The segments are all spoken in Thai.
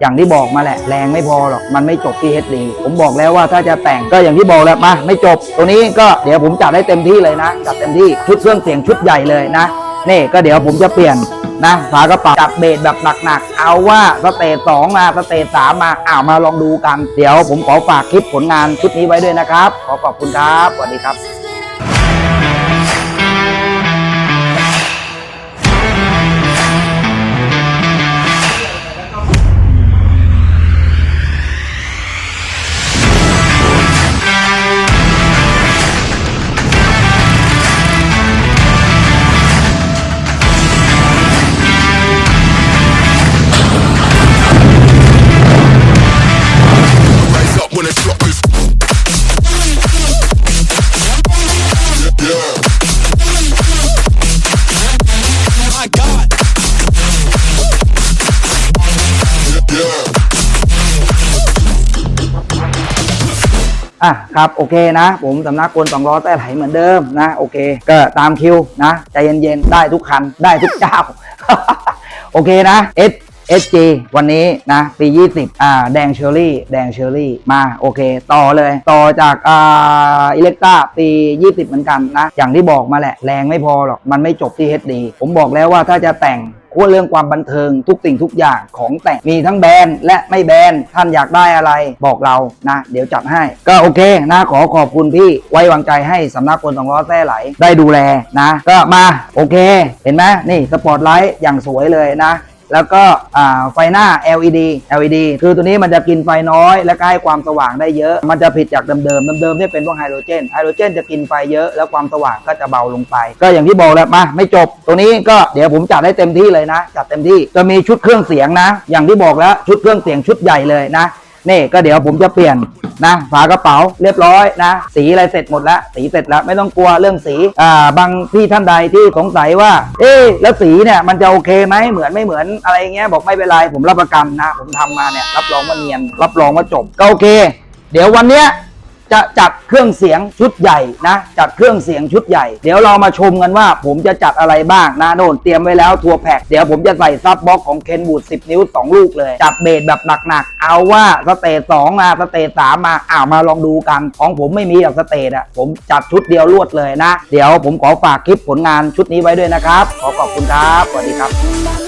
อย่างที่บอกมาแหละแรงไม่พอหรอกมันไม่จบที่ HD ผมบอกแล้วว่าถ้าจะแต่งก็อย่างที่บอกแล้วมาไม่จบ ตัวนี้ก็เดี๋ยวผมจัดให้เต็มที่เลยนะจัดเต็มที่ชุดเครื่องเสียงชุดใหญ่เลยนะนี่ก็เดี๋ยวผมจะเปลี่ยนนะฝากระเป๋าจัดเบสแบบหนักๆเอาว่าสเตจสองมาสเตจสามมาอ้าวมาลองดูกัน เดี๋ยวผมขอฝากคลิปผลงานชุดนี้ไว้ด้วยนะครับ ขอขอบคุณครับสวัสดีครับ อะครับโอเคนะ ผมสำนักกลสองล้อแต่ไหลเหมือนเดิมนะโอเค ก็ตามคิวนะใจเย็นๆ ได้ทุกคันได้ทุกเจ้า โอเคนะ S SG วันนี้นะ ปี 20 อ่า แดงเชอรี่ แดงเชอรี่ มา โอเค ต่อเลย ต่อจาก อ่า อิเล็กตาปี 20 เหมือนกันนะ อย่างที่บอกมาแหละ แรงไม่พอหรอก มันไม่จบที่ HD ผมบอกแล้วว่าถ้าจะแต่ง ว่าเรื่องความบันเทิงทุกสิ่งทุกอย่างของแต่งมีทั้งแบรนด์และไม่แบรนด์ท่านอยากได้อะไรบอกเรานะ เดี๋ยวจัดให้ ก็โอเคนะขอขอบคุณพี่ไว้วางใจให้สำนักคนสองล้อแท้ไหลได้ดูแลนะ ก็มาโอเค เห็นไหมนี่สปอตไลท์อย่างสวยเลยนะ แล้วก็ไฟหน้า LED LED คือตัวนี้มันจะกินไฟน้อย และก็ให้ความสว่างได้เยอะ มันจะผิดจากเดิมๆเดิมๆที่เป็นพวกไฮโดรเจนไฮโดรเจนจะกินไฟเยอะแล้วความสว่างก็จะเบาลงไป ก็อย่างที่บอกแล้วมาไม่จบ ตัวนี้ก็เดี๋ยวผมจัดให้เต็มที่เลยนะ จัดเต็มที่จะมีชุดเครื่องเสียงนะ อย่างที่บอกแล้วชุดเครื่องเสียงชุดใหญ่เลยนะ นี่ก็เดี๋ยวผมจะเปลี่ยนนะฝากระเป๋าเรียบร้อยนะ สีอะไรเสร็จหมดแล้ว สีเสร็จแล้วไม่ต้องกลัวเรื่องสีอ่าบางพี่ท่านใดที่สงสัยว่า เอ๊แล้วสีเนี่ยมันจะโอเคไหมเหมือนไม่เหมือนอะไรเงี้ยบอกไม่เป็นไรผมรับประกันนะ ผมทำมาเนี่ยรับรองว่าเนียนรับรองว่าจบก็โอเค เดี๋ยววันเนี้ย จะจัดเครื่องเสียงชุดใหญ่นะจัดเครื่องเสียงชุดใหญ่ เดี๋ยวเรามาชมกันว่า ผมจะจัดอะไรบ้างนะโน่นเตรียมไว้แล้วทัวร์แพ็กเดี๋ยวผมจะใส่ซับบ็อกของเคนบูด10 นิ้ว 2 ลูกเลย จัดเบสแบบหนักๆ เอาว่าสเตจสองมาสเตจสามมาอ้าวมาลองดูกัน ของผมไม่มีแบบสเตจอะผมจัดชุดเดียวรวดเลยนะ เดี๋ยวผมขอฝากคลิปผลงานชุดนี้ไว้ด้วยนะครับ ขอขอบคุณครับสวัสดีครับ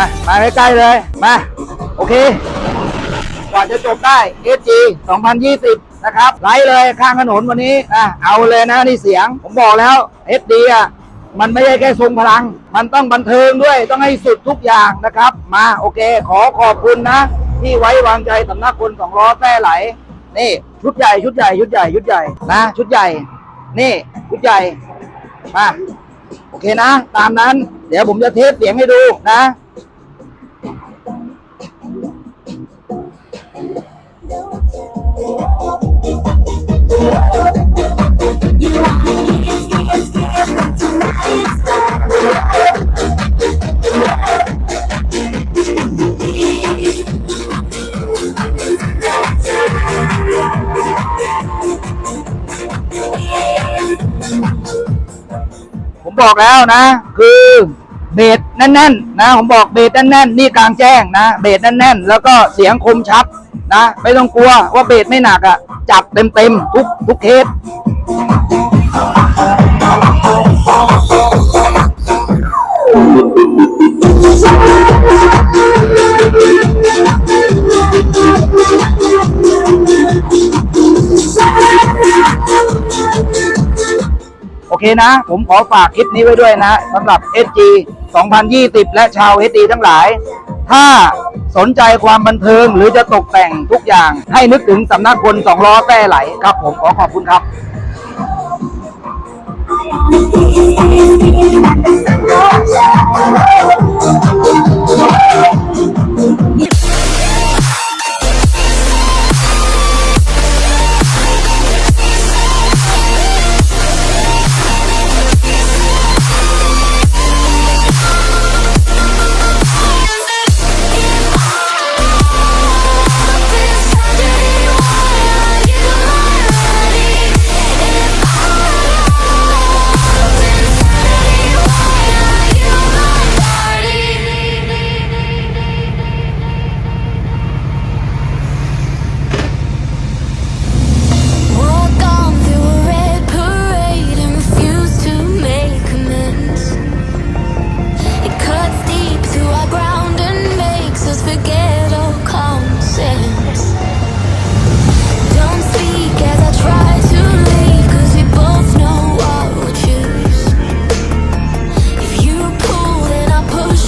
อะมาใกล้ๆเลย มา โอเค กว่าจะจบได้ SG 2020 นะครับไลฟ์เลยข้างถนนวันนี้อะเอาเลยนะนี่เสียง ผมบอกแล้ว SD อะมันไม่ใช่แค่ทรงพลัง มันต้องบันเทิงด้วย ต้องให้สุดทุกอย่างนะครับ มาโอเค ขอขอบคุณนะ ที่ไว้วางใจสำนักคนสองล้อแท้ไหล นี่ ชุดใหญ่ ชุดใหญ่ ชุดใหญ่ ชุดใหญ่นะ ชุดใหญ่ นี่ชุดใหญ่ มา โอเคนะ ตามนั้น เดี๋ยวผมจะเทสเสียงให้ดูนะ ผมบอกแล้วนะ คือ เบสแน่นๆนะผมบอกเบสแน่นๆนี่กลางแจ้งนะเบสแน่นๆ แล้วก็เสียงคมชัดนะไม่ต้องกลัวว่าเบสไม่หนักอะ่ะจับเต็มๆทุกทุกเคสโอเคนะ ผมขอฝากคลิปนี้ไว้ด้วยนะสำหรับ SG 2020 และชาวเอตีทั้งหลาย ถ้าสนใจความบันเทิงหรือจะตกแต่งทุกอย่างให้นึกถึงสำนักคนสองล้อแต้ไหลครับผมขอขอบคุณครับ